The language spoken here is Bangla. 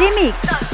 Remix.